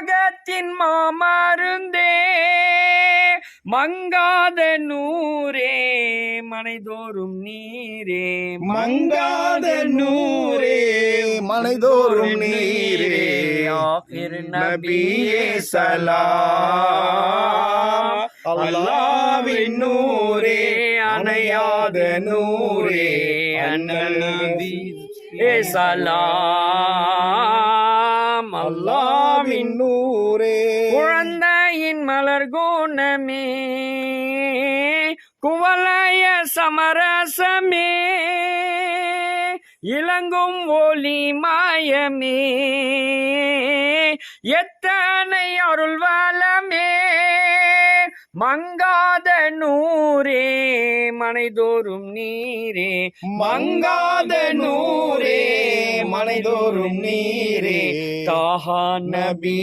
அகத்தின் மாமருந்தே. மங்காத நூரே மனைதோறும் நீரே. மங்காத நூரே மனைதோறும் நீரே. ஆகிர் நபியே சலாம். அல்லாவின் நூரே அணையாத நூரே அண்ணல் நபி. ஏ சலாம். அல்லாவின் நூரே குழந்தையின் மலர் குணமே. குவலய சமரசமே. இளங்கும் ஒளி மாயமே. எத்தனை அருள் வளமே. மங்காத நூரே மனைதோறும் நீரே. மங்காத நூ மனைதோறும் நீரே தாஹா நபி